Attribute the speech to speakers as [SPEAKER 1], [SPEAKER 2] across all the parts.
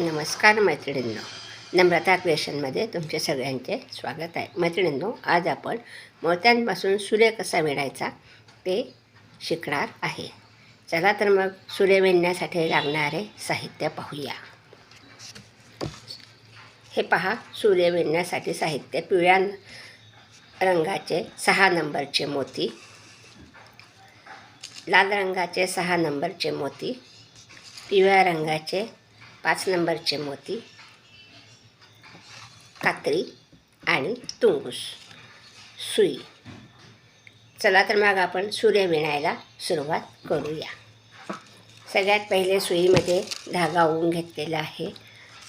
[SPEAKER 1] नमस्कार मैत्रिणींनो. नम्रता क्रिएशनमध्ये तुमचे सगळ्यांचे स्वागत आहे. मैत्रिणींनो आज आपण मोत्यांपासून सूर्य कसा विणायचा ते शिकणार आहे. चला तर मग सूर्य विणण्यासाठी लागणारे साहित्य पाहूया. हे पहा सूर्य विणण्यासाठी साहित्य पिवळ्या रंगाचे सहा नंबरचे मोती लाल रंगाचे सहा नंबरचे मोती पिवळ्या रंगाचे पाच नंबरचे मोती कात्री आणि तुंगूस. सुई. चला तर मग आपण सूर्य विणायला सुरुवात करूया. सगळ्यात पहिले सुईमध्ये धागा ओवून घेतलेला आहे.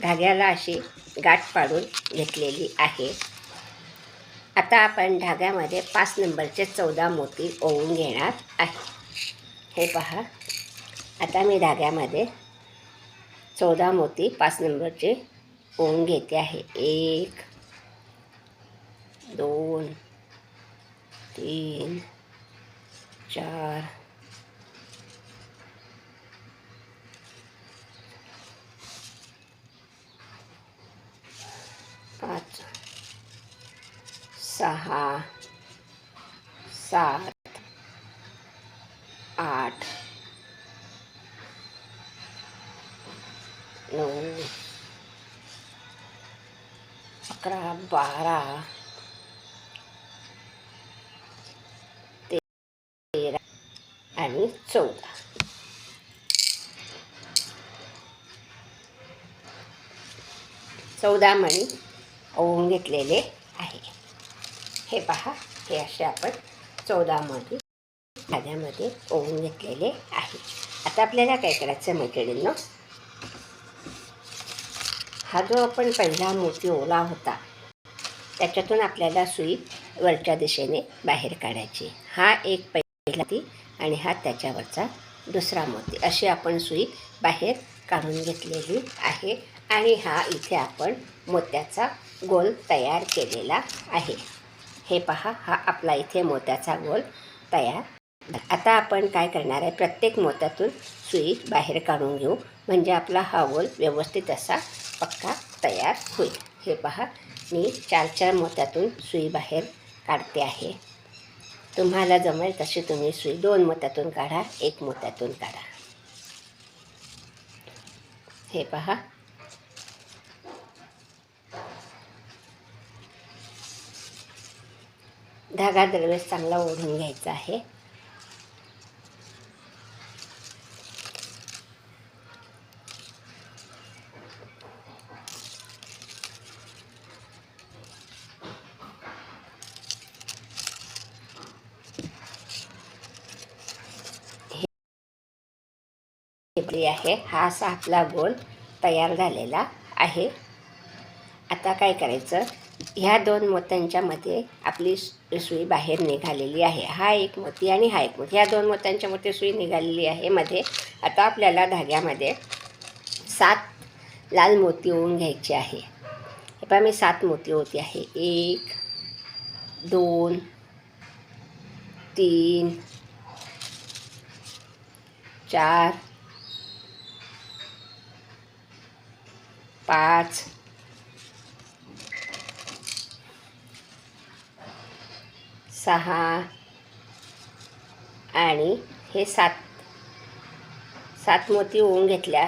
[SPEAKER 1] धाग्याला अशी गाठ पाडून घेतलेली आहे. आता आपण धाग्यामध्ये पाच नंबरचे चौदा मोती ओवून घेणार आहे. हे पहा. आता मी धाग्यामध्ये चौदा मोती पाच नंबरचे ओन घेते आहे. एक दोन तीन चार पाच सहा सात नऊ अकरा बारा तेरा आणि चौदा. चौदा मणी ओवून घेतलेले आहे. हे पहा हे असे आपण चौदा मणी धाग्यामध्ये ओवून घेतलेले आहे. आता आपल्याला काय करायचं मैत्रिणींना? हा जो आपण पहिला मोती ओला होता त्याच्यातून आपल्याला सुई वरच्या दिशेने बाहेर काढायची. हा एक पहिला ती आणि हा त्याच्यावरचा दुसरा मोती. अशी आपण सुई बाहेर काढून घेतलेली आहे आणि हा इथे आपण मोत्याचा गोल तयार केलेला आहे. हे पहा हा आपला इथे मोत्याचा गोल तयार आता आपण काय करणार आहे? प्रत्येक मोत्यातून सुई बाहेर काढून घेऊ. म्हणजे आपला हा गोल व्यवस्थित असा पक्का तयार होईल. हे पहा मी चार चार मोत्यातून सुई बाहेर काढते आहे. तुम्हाला जमेल तशी तुम्ही सुई दोन मोत्यातून काढा एक मोत्यातून काढा. हे पहा. धागा दरवेळेस चांगला ओढून घ्यायचा आहे. आहे. हा असा आपला गोल तयार झालेला आहे. आता काय करायचं? ह्या दोन मोत्यांच्यामध्ये आपली सुई बाहेर निघालेली आहे. हा एक मोती आणि हा एक मोती. ह्या दोन मोत्यांच्यामध्ये सुई निघालेली आहे मध्ये. आता आपल्याला धाग्यामध्ये सात लाल मोती होऊन घ्यायची आहे. हे पहा मी सात मोती होती आहे. एक दोन तीन चार पाच. सहा. आणि हे सात. सात मोती ओवून घेतल्या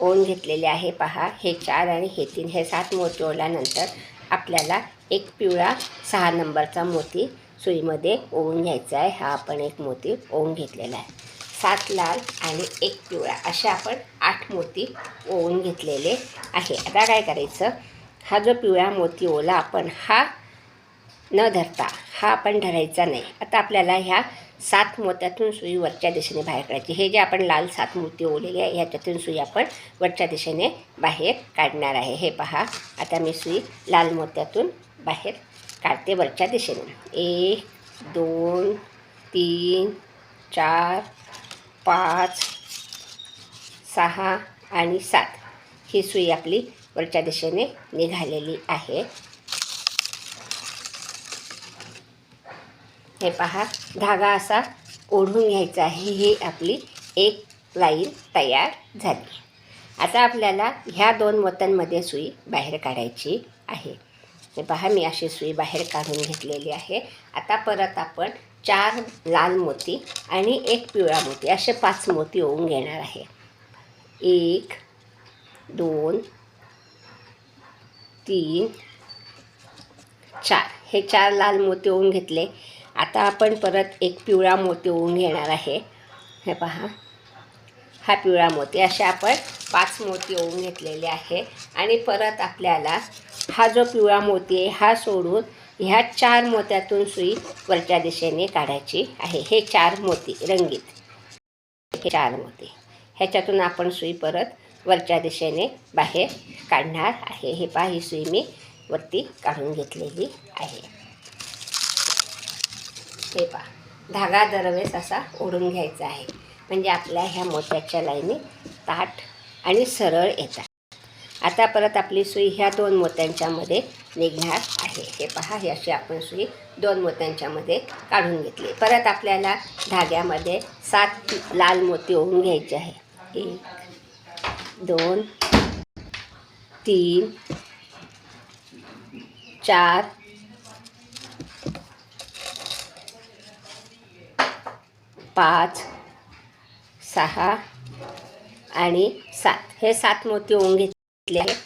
[SPEAKER 1] ओवून घेतलेले आहे पहा. हे चार आणि हे तीन. हे सात मोती ओवल्यानंतर आपल्याला एक पिवळा सहा नंबरचा मोती सुईमध्ये ओवून घ्यायचा आहे. हा आपण एक मोती ओवून घेतलेला आहे. सात लाल आणि एक पिवळा अशा आपण आठ मोती ओवून घेतलेले आहे. आता काय करायचं? हा जो पिवळा मोती ओला आपण हा न धरता हा आपण धरायचा नाही. आता आपल्याला ह्या सात मोत्यातून सुई वरच्या दिशेने बाहेर काढायची. हे जे आपण लाल सात मोती ओलेले आहे ह्याच्यातून सुई आपण वरच्या दिशेने बाहेर काढणार आहे. हे पहा आता मी सुई लाल मोत्यातून बाहेर काढते वरच्या दिशेने. एक दोन तीन चार पाच सहा आणि सात ही सुई आपली वरच्या दिशेने निघालेली आहे. हे पहा धागा असा ओढून घ्यायचा आहे. ही आपली एक लाईन तयार झाली. आता आपल्याला ह्या दोन वतनमध्ये सुई बाहेर काढायची आहे. हे पहा मी अशी सुई बाहेर काढून घेतलेली आहे. आता परत आपण चार लाल मोती आणि एक पिवळा मोती असे पाच मोती होऊन घेणार आहे. एक दोन तीन चार. हे चार लाल मोती होऊन घेतले. आता आपण परत एक पिवळा मोती होऊन घेणार आहे. हे पहा. हा पिवळा मोती असे आपण पाच मोती होऊन घेतलेले आहे. आणि परत आपल्याला हा जो पिवळा मोती आहे हा सोडून ह्या चार मोत्यातून सुई वरच्या दिशेने काढायची आहे. हे चार मोती रंगीत. हे चार मोती. ह्याच्यातून आपण सुई परत वरच्या दिशेने बाहेर काढणार आहे. हे पहा ही सुई मी वरती काढून घेतलेली आहे. हे पहा धागा दरवेळेस असा ओढून घ्यायचा आहे. म्हणजे आपल्या ह्या मोत्याच्या लाईनी ताट आणि सरळ येतात. आता परत आपली सुई ह्या दोन मोत्यांच्यामध्ये निघणार आहे. हे पहा हे अशी आपण सुई दोन मोत्यांच्यामध्ये काढून घेतली. परत आपल्याला धाग्यामध्ये सात लाल मोती ओढून घ्यायचे आहे. एक दोन तीन चार पाच सहा आणि सात. हे सात मोती ओवून घेतले आहेत.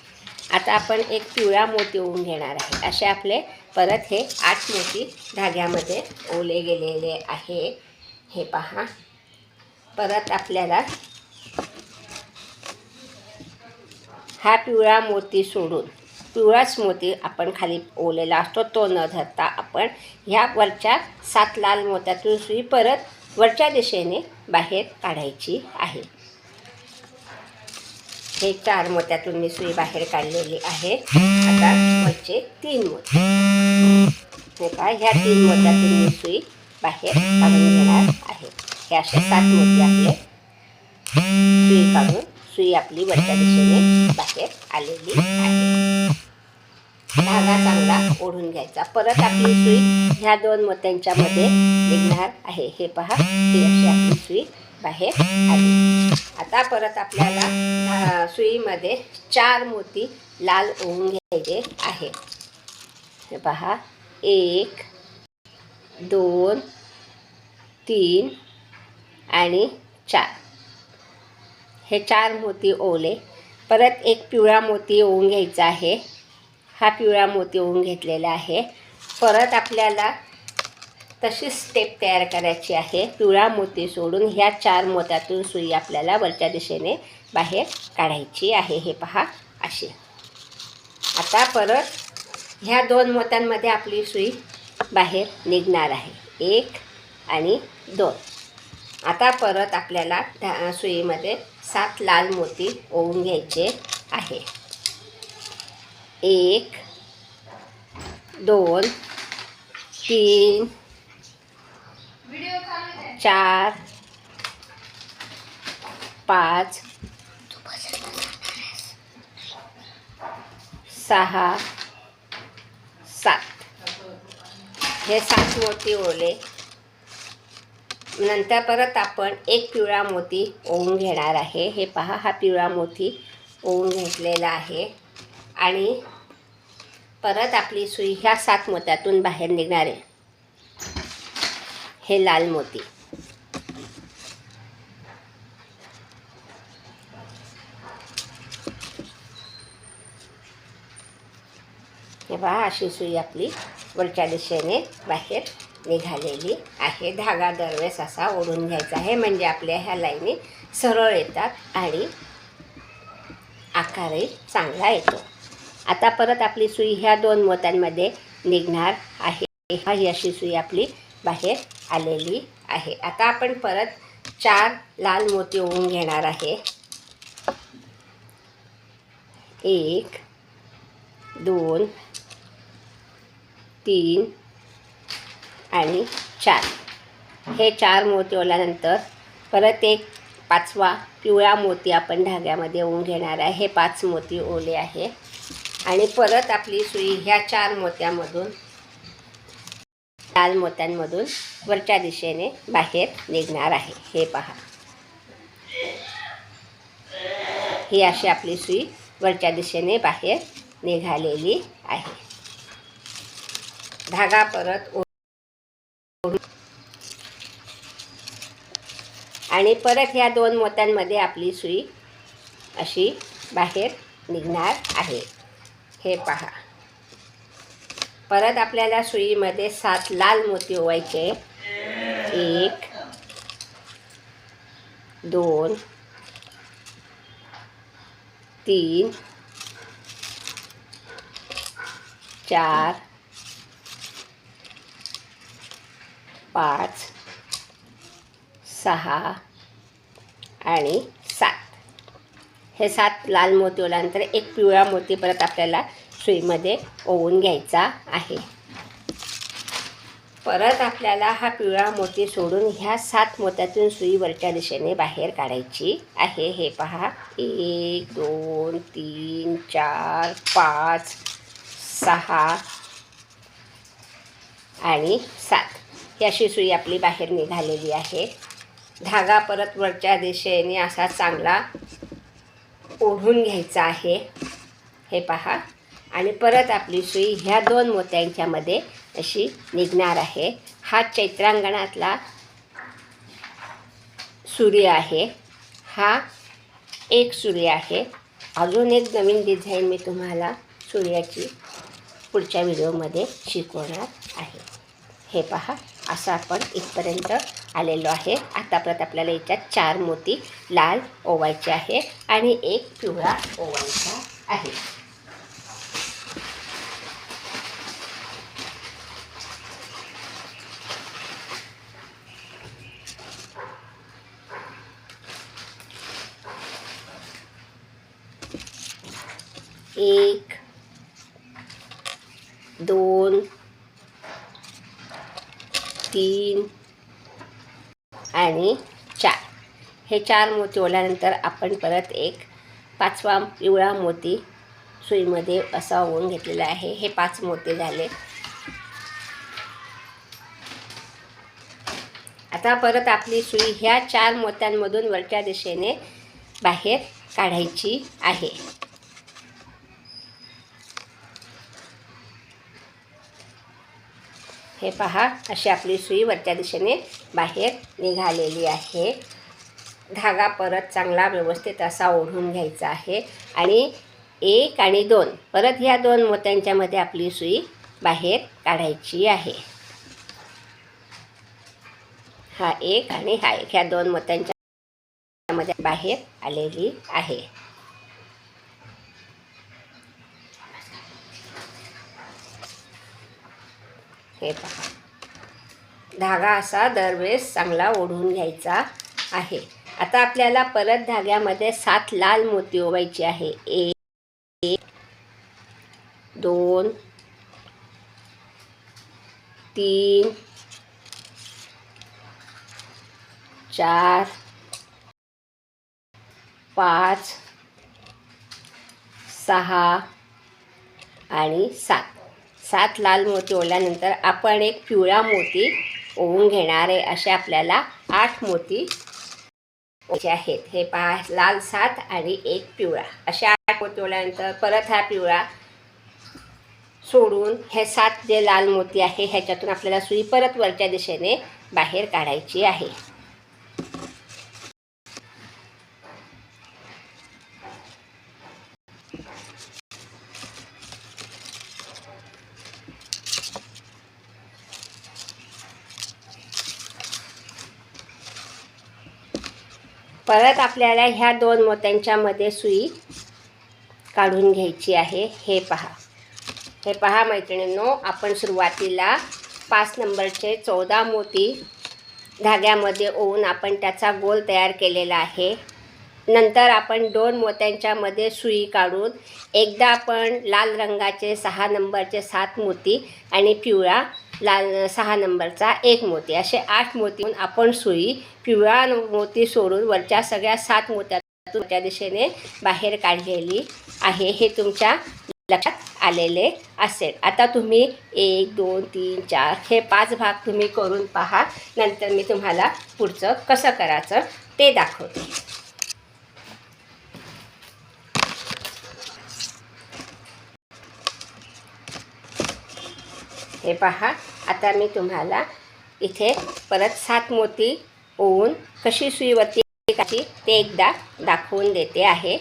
[SPEAKER 1] आता आपण एक पिवळा मोती ओवून घेणार आहे. असे आपले परत हे आठ मोती धाग्यामध्ये ओले गेलेले आहे. हे पहा. परत आपल्याला हा पिवळा मोती सोडून पिवळाच मोती आपण खाली ओलेला असतो. तो न धरता आपण ह्या वरच्या सात लाल मोत्यातून सुई परत वरच्या दिशेने बाहेर काढायची आहे. हे चार मोत्यातून मी सुई बाहेर काढलेली आहे. आता वरचे तीन मोती. हे का ह्या तीन मोत्यातून मी सुई बाहेर काढून घेणार आहे. हे असे सात मोती आपले सुई काढून सुई आपली वरच्या दिशेने बाहेर आलेली आहे. धागा चांगला ओढून घ्यायचा. परत आपली सुई ह्या दोन मोत्यांच्या मध्ये निघणार आहे. हे पहा ही अशी आपली सुई बाहेर आली. आता परत आपल्याला सुईमध्ये चार मोती लाल ओवून घ्यायचे आहे. हे पहा. एक दोन तीन आणि चार. हे चार मोती ओले परत एक पिवळा मोती ओवून घ्यायचा आहे. हा पिवळा मोती ओवून घेतलेला आहे. परत आपल्याला तशी स्टेप तयार करायची आहे. पिवळा मोती सोडून ह्या चार मोत्यातून सुई आपल्याला वरच्या दिशेने बाहेर काढायची आहे. हे पहा अशी. आता परत ह्या दोन मोत्यांमध्ये आपली सुई बाहेर निघणार आहे. एक आणि दोन. आता परत आपल्याला सुईमध्ये सात लाल मोती ओवून घ्यायचे आहे. एक दोन तीन चार पाच सहा सात. हे सात मोती ओले. नंतर परत आपण एक पिवळा मोती ओवून घेणार आहे. हे पहा हा पिवळा मोती ओवून घेतलेला आहे. आणि परत आपली सुई ह्या सात मोत्यातून बाहेर निघणार आहे. हे लाल मोती. पहा अशी सुई आपली वरच्या दिशेने बाहेर निघालेली आहे. धागा दरवेळेस असा ओढून घ्यायचा आहे. म्हणजे आपल्या ह्या लाईनी सरळ येतात आणि आकारही चांगला येतो. आता परत आपली सुई ह्या दोन मोत्यांमध्ये निघणार आहे. हा ही अशी सुई आपली बाहेर आलेली आहे. आता आपण परत चार लाल मोती ओवून घेणार आहे. एक दोन तीन आणि चार. हे चार मोती ओल्यानंतर परत एक पाचवा पिवळा मोती आपण धाग्यामध्ये ओवून घेणार आहे. हे पाच मोती ओले आहे. आणि परत आपली सुई ह्या चार मोत्यामधून लाल मोत्यांमधून वरच्या दिशेने बाहेर निघणार आहे. हे पहा. ही अशी आपली सुई वरच्या दिशेने बाहेर निघालेली आहे. धागा परत ओढ- आणि परत ह्या दोन मोत्यांमध्ये आपली सुई अशी बाहेर निघणार आहे. हे पहा. परत आपल्याला सुईमध्ये सात लाल मोती ओवायचे. एक दोन तीन चार पाच सहा आणि सात. हे सात लाल मोती ओल्यानंतर एक पिवळा मोती परत आपल्याला सुईमध्ये ओवून घ्यायचा आहे. परत आपल्याला हा पिवळा मोती सोडून ह्या सात मोत्यातून सुई वरच्या दिशेने बाहेर काढायची आहे. हे पहा. एक दोन तीन चार पाच सहा आणि सात. ही अशी सुई आपली बाहेर निघालेली आहे. धागा परत वरच्या दिशेने असा चांगला ओढून घ्यायचा आहे. हे पहा. आणि परत आपली सुई ह्या दोन मोत्यांच्यामध्ये अशी निघणार आहे. हा चैत्रांगणातला सूर्य आहे. हा एक सूर्य आहे. अजून एक नवीन डिझाईन मी तुम्हाला सूर्याची पुढच्या व्हिडिओमध्ये शिकवणार आहे. हे पहा. असं आपण इथपर्यंत आलेलो आहे. आता परत आपल्याला याच्यात चार मोती लाल ओवायचे आहे आणि एक पिवळा ओवायचा आहे. एक दोन तीन. आणि चार. हे चार मोती ओल्यानंतर आपण परत एक पाचवा पिवळा मोती सुईमध्ये असा ओवून घेतलेला आहे. हे पाच मोती झाले. आता परत आपली सुई ह्या चार मोत्यांमधून वरच्या दिशेने बाहेर काढायची आहे. हे पहा अशी आपली सुई वरच्या दिशेने बाहेर निघालेली आहे. धागा परत चांगला व्यवस्थित असा ओढून घ्यायचा आहे. आणि एक आणि दोन परत ह्या दोन मोत्यांच्यामध्ये आपली सुई बाहेर काढायची आहे. हा एक आणि हा एक ह्या दोन मोत्यांच्या मध्ये बाहेर आलेली आहे. हे पहा. धागा असा दरवेळेस चांगला ओढून घ्यायचा आहे. आता आपल्याला परत धाग्यामध्ये सात लाल मोती ओवायची आहे. एक दोन तीन चार पाच सहा आणि सात. सात लाल मोती ओढल्यानंतर आपण एक पिवळा मोती ओवून घेणार आहे. असे आपल्याला आठ मोती आहेत. हे पहा लाल सात आणि एक पिवळा. असे आठ मोती ओढल्यानंतर परत हा पिवळा सोडून हे सात जे लाल मोती आहे ह्याच्यातून आपल्याला सुई परत वरच्या दिशेने बाहेर काढायची आहे. परत आपल्याला ह्या दोन मोत्यांच्यामध्ये सुई काढून घ्यायची आहे. हे पहा. हे पहा मैत्रिणींनो आपण सुरुवातीला पाच नंबरचे चौदा मोती धाग्यामध्ये ओवून आपण त्याचा गोल तयार केलेला आहे. नंतर आपण दोन मोत्यांच्यामध्ये सुई काढून एकदा आपण लाल रंगाचे सहा नंबरचे सात मोती आणि पिवळा लाल सहा नंबरचा एक मोती. असे आठ मोती आपण सुई पिवळा मोती सोडून वरच्या सगळ्या सात मोत्यातून त्या दिशेने बाहेर काढलेली आहे. हे तुमच्या लक्षात आलेले असेल. आता तुम्ही एक दोन तीन चार हे पाच भाग तुम्ही करून पहा. नंतर मी तुम्हाला पुढचं कसं करायचं ते दाखवते. हे पहा. आता मी तुम्हाला इथे परत सात मोती ओवून कशी सुईवरती काढायची ते एकदा दाखवून देते आहे.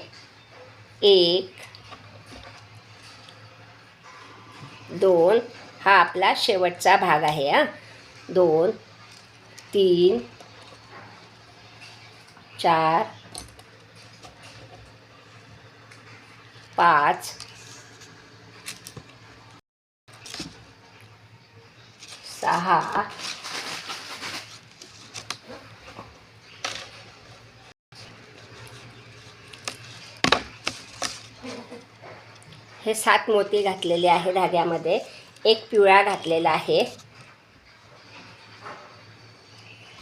[SPEAKER 1] एक दोन हा आपला शेवटचा भाग आहे हां. दोन तीन चार पाच सहा हे सात मोती घातलेले आहे धाग्यामध्ये. एक पिवळा घातलेला आहे.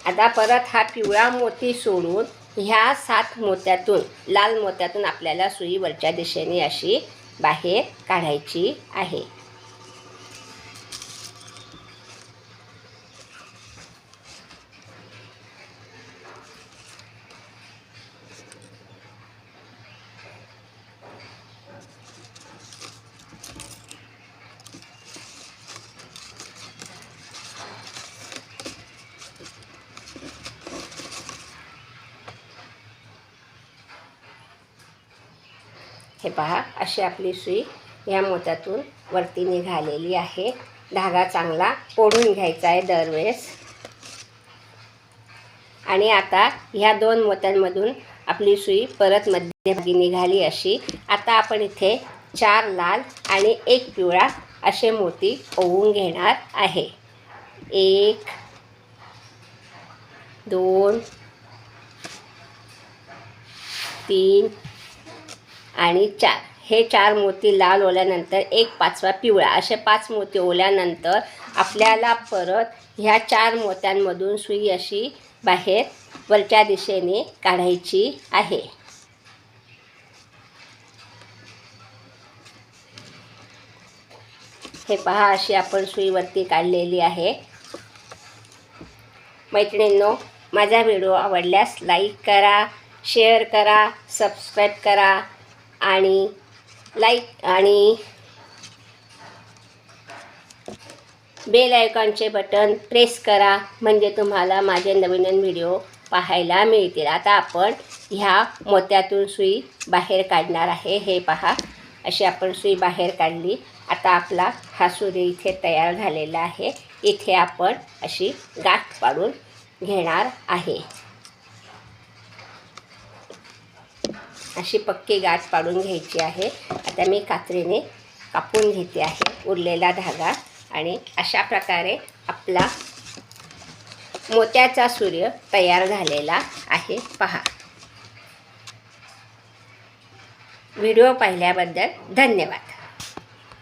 [SPEAKER 1] आता परत हा पिवळा मोती सोडून ह्या सात मोत्यातून लाल मोत्यातून आपल्याला सुई वरच्या दिशेने अशी बाहेर काढायची आहे. पहा अशी आपली सुई ह्या मोत्यातून वरती निघालेली आहे. धागा चांगला ओढून घ्यायचा आहे दरवेळेस. आणि आता ह्या दोन मोत्यांमधून आपली सुई परत मध्यभागी निघाली अशी. आता आपण इथे चार लाल आणि एक पिवळा असे मोती ओवून घेणार आहे. एक दोन तीन आणि चार. हे चार मोती लाल ओल्यानंतर एक पाचवा पिवळा. असे पाच मोती ओल्यानंतर आपल्याला परत ह्या चार मोत्यांमधून सुई अशी बाहेर वरच्या दिशेने काढायची आहे. हे पहा अशी आपण सुईवरती काढलेली आहे. मैत्रिणींनो माझा व्हिडिओ आवडल्यास लाईक करा शेअर करा सबस्क्राईब करा. आणि लाईक आणि बेल आयकॉनचे बटन प्रेस करा. म्हणजे तुम्हाला माझे नवीन नवीन व्हिडिओ पाहायला मिळतील. आता आपण ह्या मोत्यातून सुई बाहेर काढणार आहे. हे पहा. अशी आपण सुई बाहेर काढली. आता आपला हा सूर्य इथे तयार झालेला आहे. इथे आपण अशी गाठ पाडून घेणार आहे. अशी पक्की गाठ पाडून घ्यायची आहे. आता मी कात्रीने कापून घेते आहे उरलेला धागा. आणि अशा प्रकारे आपला मोत्याचा सूर्य तयार झालेला आहे. पहा. व्हिडिओ पाहिल्याबद्दल धन्यवाद.